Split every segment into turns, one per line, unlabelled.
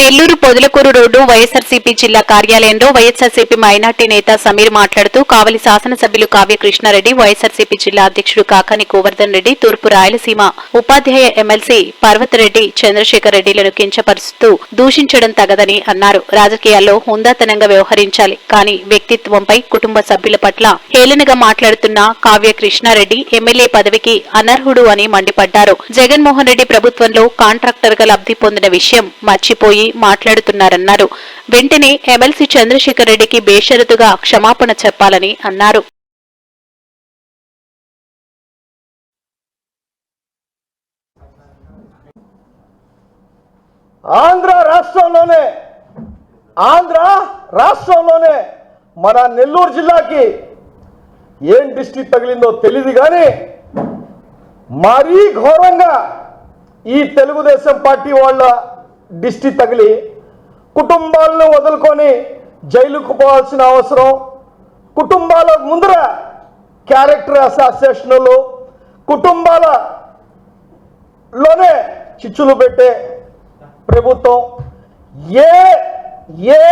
Nellore Podalakuru road YSRCP జిల్లా కార్యాలయంలో YSRCP minority నేత సమీర్ మాట్లాడుతూ కావలి శాసనసభ్యులు కావ్య కృష్ణారెడ్డి వైఎస్ఆర్సీపీ జిల్లా అధ్యక్షుడు కాకాని గోవర్ధన్ రెడ్డి తూర్పు రాయలసీమ ఉపాధ్యాయ ఎమ్మెల్సీ పర్వతరెడ్డి చంద్రశేఖర్ రెడ్డిలను కించపరుస్తూ దూషించడం తగదని అన్నారు. రాజకీయాల్లో హుందాతనంగా వ్యవహరించాలి కానీ వ్యక్తిత్వంపై కుటుంబ సభ్యుల పట్ల హేళనగా మాట్లాడుతున్న కావ్య కృష్ణారెడ్డి ఎమ్మెల్యే పదవికి అనర్హుడు అని మండిపడ్డారు. జగన్మోహన్ రెడ్డి ప్రభుత్వంలో కాంట్రాక్టర్గా లబ్ధి పొందిన విషయం మర్చిపోయి మాట్లాడుతున్నారన్నారు. వెంటనే ఎమ్మెల్సీ చంద్రశేఖర్ రెడ్డికి బేషరతుగా క్షమాపణ చెప్పాలని అన్నారు.
ఆంధ్ర రాష్ట్రంలోనే ఆంధ్ర రాష్ట్రంలోనే మన నెల్లూరు జిల్లాకి ఏం డిస్ట్రిక్ట్ తగిలిందో తెలియదు కానీ మరీ ఘోరంగా ఈ తెలుగుదేశం పార్టీ వాళ్ళ దిష్టి తగిలి కుటుంబాలను వదులుకొని జైలుకు పోవాల్సిన అవసరం. కుటుంబాల ముందర క్యారెక్టర్ అసోసియేషన్లు కుటుంబాల లోనే చిచ్చులు పెట్టే ప్రభుత్వం. ఏ ఏ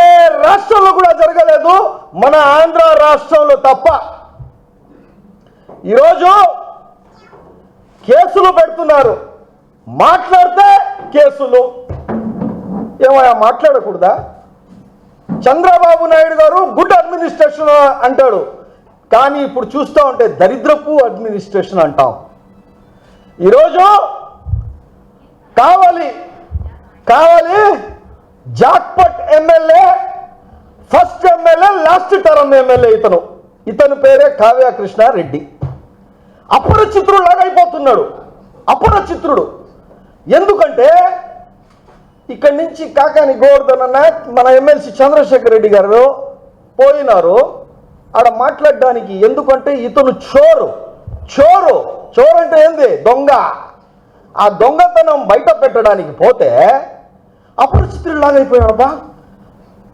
రాష్ట్రంలో కూడా జరగలేదు మన ఆంధ్ర రాష్ట్రంలో తప్ప. ఈరోజు కేసులు పెడుతున్నారు. మాట్లాడితే కేసులు. ఏమయ్యా మాట్లాడకూడదా? చంద్రబాబు నాయుడు గారు గుడ్ అడ్మినిస్ట్రేషన్ అంటాడు. కానీ ఇప్పుడు చూస్తూ ఉంటే దరిద్రపు అడ్మినిస్ట్రేషన్ అంటాం. ఈరోజు కావాలి కావాలి jackpot MLA first MLA last term MLA ఇతను. ఇతని పేరే కావ్య కృష్ణారెడ్డి. అపరిచిత్రుడు లాగా అయిపోతున్నాడు అపరిచిత్రుడు ఎందుకంటే ఇక్కడి నుంచి కాకాని గోవర్ధన్ అన్న మన ఎమ్మెల్సీ చంద్రశేఖర్ రెడ్డి గారు పోయినారు. ఆడ మాట్లాడడానికి ఎందుకంటే ఇతను చోరు. చోరు. చోరు అంటే ఏంది? దొంగ. ఆ దొంగతనం బయట పెట్టడానికి పోతే అపరిచితుడు లాగైపోయాడబ్బా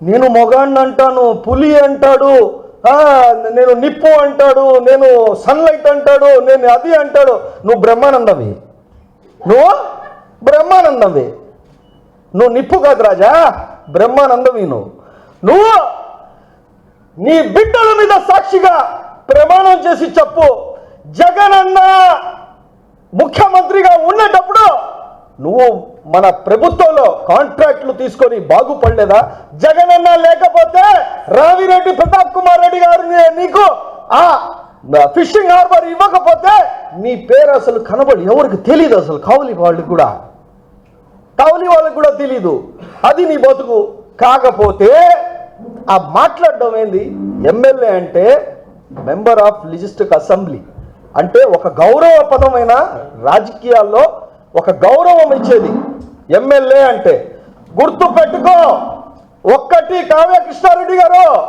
నేను మొగాడిని అంటాను పులి అంటాడు నేను నిప్పు అంటాడు నేను సన్లైట్ అంటాడు నేను అది అంటాడు. నువ్వు బ్రహ్మానందవి. నువ్వు బ్రహ్మానందవి. నువ్వు నిప్పు కాదు రాజా బ్రహ్మానందమి నువ్వు నువ్వు నీ బిడ్డల మీద సాక్షిగా ప్రమాణం చేసి చెప్పు. జగనన్న ముఖ్యమంత్రిగా ఉండేటప్పుడు నువ్వు మన ప్రభుత్వంలో కాంట్రాక్ట్లు తీసుకొని బాగుపడలేదా? జగనన్న లేకపోతే రావిరెడ్డి ప్రతాప్ కుమార్ రెడ్డి గారు నీకు ఆ ఫిషింగ్ హార్బర్ ఇవ్వకపోతే నీ పేరు అసలు కనబడి ఎవరికి తెలియదు అసలు కావలి వాళ్ళకి కూడా. కావలి వాళ్ళకి కూడా తెలీదు. అది నీ బతుకు. కాకపోతే ఆ మాట్లాడడం ఏంది? ఎమ్మెల్యే అంటే మెంబర్ ఆఫ్ లిజిస్టిక్ అసెంబ్లీ. అంటే ఒక గౌరవ పదమైన రాజకీయాల్లో ఒక గౌరవం ఇచ్చేది. ఎమ్మెల్యే అంటే గుర్తు పెట్టుకో ఒక్కటి కావ్య కృష్ణారెడ్డి గారు.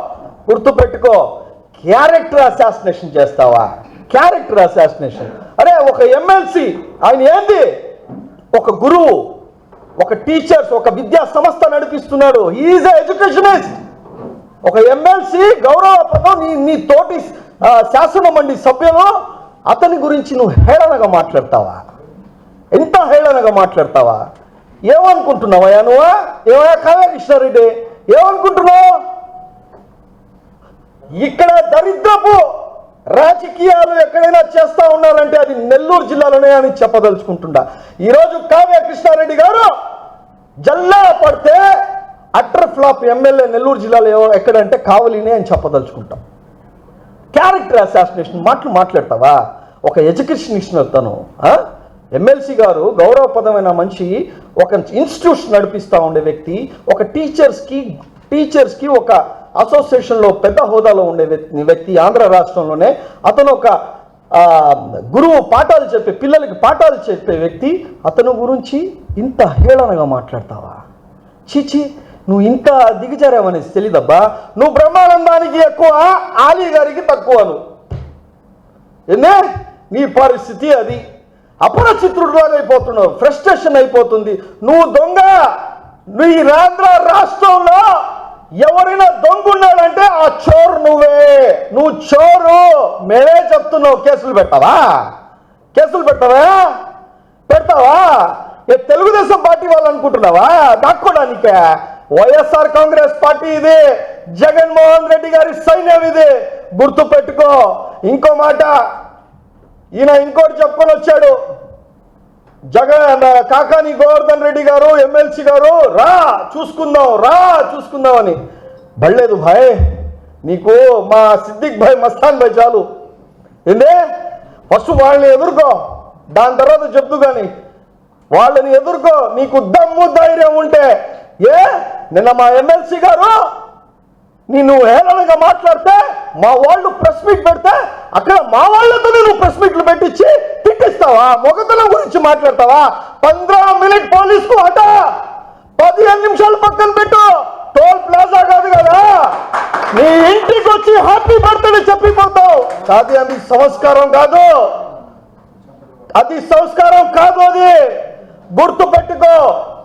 గుర్తు పెట్టుకో క్యారెక్టర్ అసాసినేషన్ చేస్తావా? Character assassination. అరే ఒక ఎమ్మెల్సీ. ఆయన ఏంది? ఒక గురువు. ఒక టీచర్స్ ఒక విద్యా సంస్థ నడిపిస్తున్నాడు. ఈజ్ ఎడ్యుకేషనిస్ట్ ఒక ఎమ్మెల్సీ గౌరవ పదం నీ నీ తోటి శాసన మండలి సభ్యులు అతని గురించి నువ్వు హేళనగా మాట్లాడతావా? ఎంత హేళనగా మాట్లాడతావా? ఏమనుకుంటున్నావయ్యా నువ్వా? ఏమయ్యా కావ్య కృష్ణారెడ్డి ఏమనుకుంటున్నావు? ఇక్కడ దరిద్రపు రాజకీయాలు ఎక్కడైనా చేస్తా ఉన్నారంటే అది నెల్లూరు జిల్లాలోనే అని చెప్పదలుచుకుంటుండా ఈరోజు కావ్య కృష్ణారెడ్డి గారు జల్లా పడితే అటర్ ఫ్లాప్ ఎమ్మెల్యే నెల్లూరు జిల్లాలో ఎక్కడంటే కావలినే అని చెప్పదలుచుకుంటాం. క్యారెక్టర్ అసాసినేషన్ మాటలు మాట్లాడతావా? ఒక ఎడ్యుకేషనిస్ట్ తను ఎమ్మెల్సీ గారు గౌరవపదమైన మనిషి ఒక ఇన్స్టిట్యూషన్ నడిపిస్తూ ఉండే వ్యక్తి ఒక టీచర్స్కి టీచర్స్కి ఒక అసోసియేషన్లో పెద్ద హోదాలో ఉండే వ్యక్తి వ్యక్తి ఆంధ్ర రాష్ట్రంలోనే. అతను ఒక గురువు పాఠాలు చెప్పే పిల్లలకి పాఠాలు చెప్పే వ్యక్తి. అతను గురించి ఇంత హేళనగా మాట్లాడతావా? చీచి నువ్వు ఇంత దిగజారావనేసి తెలీదబ్బా. నువ్వు బ్రహ్మానందానికి ఎక్కువ ఆలీ గారికి తక్కువ నువ్వు. నీ పరిస్థితి అది. అపరచిత్రుడులాగా అయిపోతున్నావు. ఫ్రస్ట్రేషన్ అయిపోతుంది. నువ్వు దొంగ. నీ రాంధ్ర రాష్ట్రంలో ఎవరైనా దొంగ ఉన్నాడంటే ఆ చోరు నువ్వే. నువ్వు చోరు. మేమే చెప్తున్నావు కేసులు పెట్టావా? కేసులు పెట్టావా? పెడతావా? ఏ తెలుగుదేశం పార్టీ వాళ్ళు అనుకుంటున్నావా? దాక్కోడానికే? వైఎస్ఆర్ కాంగ్రెస్ పార్టీ ఇది. జగన్మోహన్ రెడ్డి గారి సైన్యం ఇది. గుర్తు పెట్టుకో. ఇంకో మాట ఈయన ఇంకోటి చెప్పుకొని వచ్చాడు. జగన్ కాకాని గోవర్ధన్ రెడ్డి గారు ఎమ్మెల్సీ గారు రా చూసుకుందాం రా చూసుకుందాం అని. బళ్ళేదు భాయ్ నీకు మా సిద్దిక్ భాయ్ మస్తాన్ భాయ్ చాలు. ఏందే? ఫస్ట్ వాళ్ళని ఎదుర్కో. దాని తర్వాత చెప్తూ కానీ వాళ్ళని ఎదుర్కో. నీకు దమ్ము ధైర్యం ఉంటే ఏ? నిన్న మా ఎమ్మెల్సీ గారు నేను హేళనగా మాట్లాడితే మా వాళ్ళు ప్రెస్ మీట్ పెడితే అక్కడ మా వాళ్ళతో నువ్వు ప్రెస్ మీట్లు పెట్టించి తిట్టిస్తావా? మొగతనం గురించి మాట్లాడతావా? పంద్రా మినిట్ పోలీసుకు అట పదిహేను నిమిషాలు పక్కన పెట్టు. టోల్ ప్లాజా కాదు కదా. నీ ఇంటికి వచ్చి హ్యాపీ బర్త్డే చెప్పిపోతావు కాదు అది సంస్కారం కాదు. అది సంస్కారం కాదు అది. గుర్తు పెట్టుకో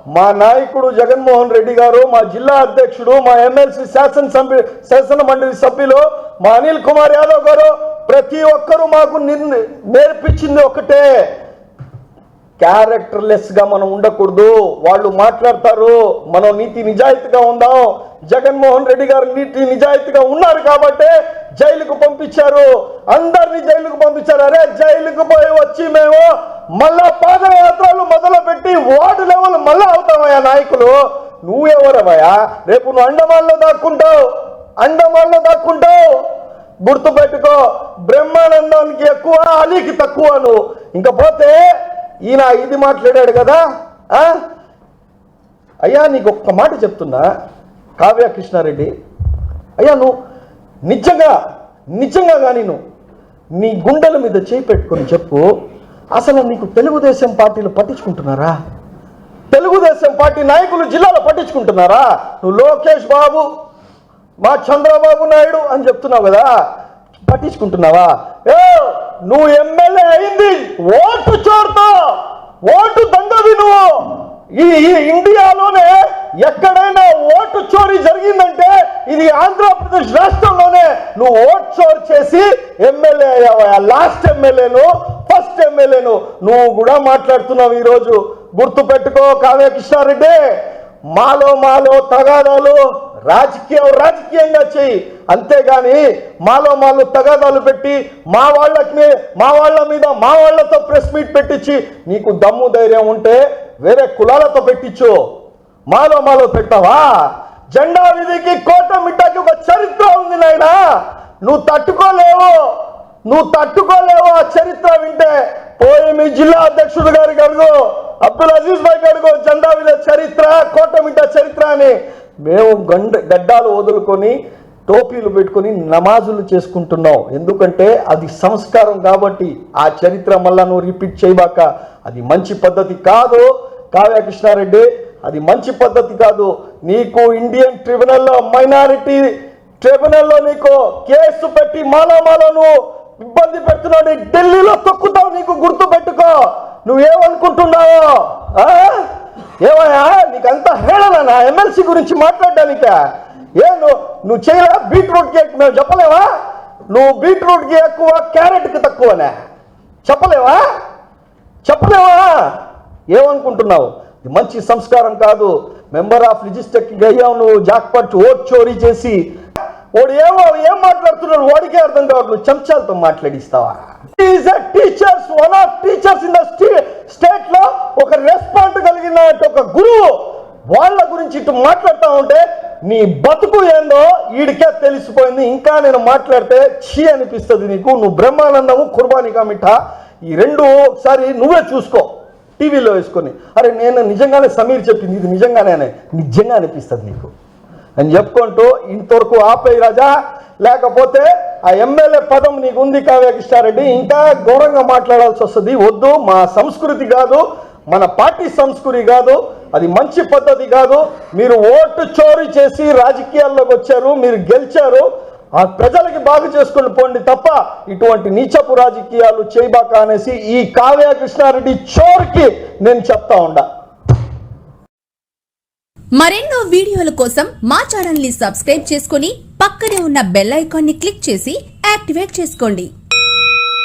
మా నాయకుడు జగన్మోహన్ రెడ్డి గారు మా జిల్లా అధ్యక్షుడు మా ఎమ్మెల్సీ శాసనసభ్యు శాసన మండలి సభ్యులు మా అనిల్ కుమార్ యాదవ్ గారు ప్రతి ఒక్కరూ మాకు నిన్ను నేర్పించింది ఒకటే. క్యారెక్టర్లెస్గా మనం ఉండకూడదు. వాళ్ళు మాట్లాడతారు. మనం నీతి నిజాయితీగా ఉందాం. జగన్మోహన్ రెడ్డి గారు నీటి నిజాయితీగా ఉన్నారు కాబట్టి జైలుకు పంపించారు. అందరినీ జైలుకు పంపించారు. అరే జైలుకు పోయి వచ్చి మేము మళ్ళా పాదయాత్రలు మొదలు పెట్టి వార్డు లెవెల్ మళ్ళా అవుతామయ్యా నాయకులు. నువ్వెవరవయ్యా రేపు నువ్వు అండమాన్లో దాక్కుంటావు. అండమాన్లో దాక్కుంటావు. గుర్తుపెట్టుకో బ్రహ్మానందానికి ఎక్కువ అలీకి తక్కువ నువ్వు ఇంకా పోతే ఈయన ఇది మాట్లాడాడు కదా ఆ? అయ్యా నీకు ఒక్క మాట చెప్తున్నా. కావ్య కృష్ణారెడ్డి. అయ్యా నువ్వు నిజంగా నిజంగా కానీ నువ్వు నీ గుండెల మీద చేయి పెట్టుకొని చెప్పు. అసలు నీకు తెలుగుదేశం పార్టీలు పట్టించుకుంటున్నారా? తెలుగుదేశం పార్టీ నాయకులు జిల్లాలో పట్టించుకుంటున్నారా? నువ్వు లోకేష్ బాబు మా చంద్రబాబు నాయుడు అని చెప్తున్నావు కదా పట్టించుకుంటున్నావా? ఏ నువ్వు ఎమ్మెల్యే అయింది ఓటు చోరుతో ఓటు దండవి నువ్వు. ఈ ఇండియాలోనే ఎక్కడైనా ఓటు చోరీ జరిగిందంటే ఇది ఆంధ్రప్రదేశ్ రాష్ట్రంలోనే నువ్వు ఓటు చోరీ చేసి ఎమ్మెల్యే అయ్యావా? లాస్ట్ ఎమ్మెల్యేను ఫస్ట్ ఎమ్మెల్యేను నువ్వు కూడా మాట్లాడుతున్నావు ఈరోజు. గుర్తు పెట్టుకో కావ్య కృష్ణారెడ్డి మాలో మాలో తగాదాలు రాజకీయం రాజకీయంగా చెయ్యి అంతేగాని మాలో మాలో తగాదాలు పెట్టి మా వాళ్ళకి మా వాళ్ళ మీద మా వాళ్ళతో ప్రెస్ మీట్ పెట్టించి నీకు దమ్ము ధైర్యం ఉంటే వేరే కులాలతో పెట్టించు. మాలో మాలో పెట్టావా? జెండా విధికి కోట మిట్టకి ఒక చరిత్ర ఉంది నాయనా. నువ్వు తట్టుకోలేవు. నువ్వు తట్టుకోలేవు ఆ చరిత్ర వింటే. పోయి మీ జిల్లా అధ్యక్షుడు గారికి అడుగు అబ్దుల్ అజీజ్ భాయ్ గారికి జెండా విధ చరిత్ర కోటమిట చరిత్ర అని మేము గండ గడ్డాలు వదులుకొని టోపీలు పెట్టుకొని నమాజులు చేసుకుంటున్నావు. ఎందుకంటే అది సంస్కారం కాబట్టి ఆ చరిత్ర మళ్ళా నువ్వు రిపీట్ చేయబాక అది మంచి పద్ధతి కాదు. కావ్య కృష్ణారెడ్డి అది మంచి పద్ధతి కాదు. నీకు ఇండియన్ ట్రిబ్యునల్లో మైనారిటీ ట్రిబ్యునల్లో నీకు కేసు పెట్టి మాలో నువ్వు ఇబ్బంది పెడుతున్నాడు. ఢిల్లీలో తొక్కుతావు నీకు గుర్తు పెట్టుకో నువ్వేమనుకుంటున్నావో ఆ? ఏమయ్యా నీకంతా నా ఎమ్మెల్సీ గురించి మాట్లాడడానిక? ఏ నువ్వు నువ్వు చేయలే బీట్రూట్కి మేము చెప్పలేవా? నువ్వు బీట్రూట్కి ఎక్కువ క్యారెట్కి తక్కువనే. చెప్పలేవా? చెప్పలేవా? ఏమనుకుంటున్నావు? ఇది మంచి సంస్కారం కాదు. మెంబర్ ఆఫ్ లిజిస్టిక్ అయ్యావు నువ్వు. జాక్పట్ ఓట్ చోరీ చేసి. వాడు ఏమో ఏం మాట్లాడుతున్నాడు? వాడికే అర్థం కావట్లేదు. చెంచాలతో మాట్లాడిస్తావా? Is teachers one of teachers in the స్టేట్లో ఒక రెస్పాండ్ కలిగిన ఒక గురువు. వాళ్ళ గురించి ఇటు మాట్లాడుతూ ఉంటే నీ బతుకు ఏందో ఈడికే తెలిసిపోయింది. ఇంకా నేను మాట్లాడితే చీ అనిపిస్తుంది నీకు. నువ్వు బ్రహ్మానందము కుర్బానికా మిఠా ఈ రెండు ఒకసారి నువ్వే చూసుకో. టీవీలో వేసుకొని. అరే నేను నిజంగానే సమీర్ చెప్పింది. ఇది నిజంగానే నిజంగా అనిపిస్తుంది నీకు. అని చెప్పుకుంటూ ఇంతవరకు ఆపేయి రాజా. లేకపోతే ఆ ఎమ్మెల్యే పదం నీకు ఉంది కావ్య కృష్ణారెడ్డి. ఇంకా ఘోరంగా మాట్లాడాల్సి వస్తుంది. వద్దు మా సంస్కృతి కాదు మన పార్టీ సంస్కృతి కాదు అది మంచి పద్ధతి కాదు. మీరు ఓటు చోరీ చేసి రాజకీయాల్లోకి వచ్చారు మీరు గెలిచారు. ఆ ప్రజలకి బాగు చేసుకుని పోండి తప్ప ఇటువంటి నీచపు రాజకీయాలు చేయబాక అనేసి ఈ కావ్య కృష్ణారెడ్డి చోర్కి నేను చెప్తా ఉండా.
మరెన్నో వీడియోల కోసం మా ఛానల్ని సబ్స్క్రైబ్ చేసుకుని పక్కనే ఉన్న బెల్ ఐకాన్ని క్లిక్ చేసి యాక్టివేట్ చేసుకోండి.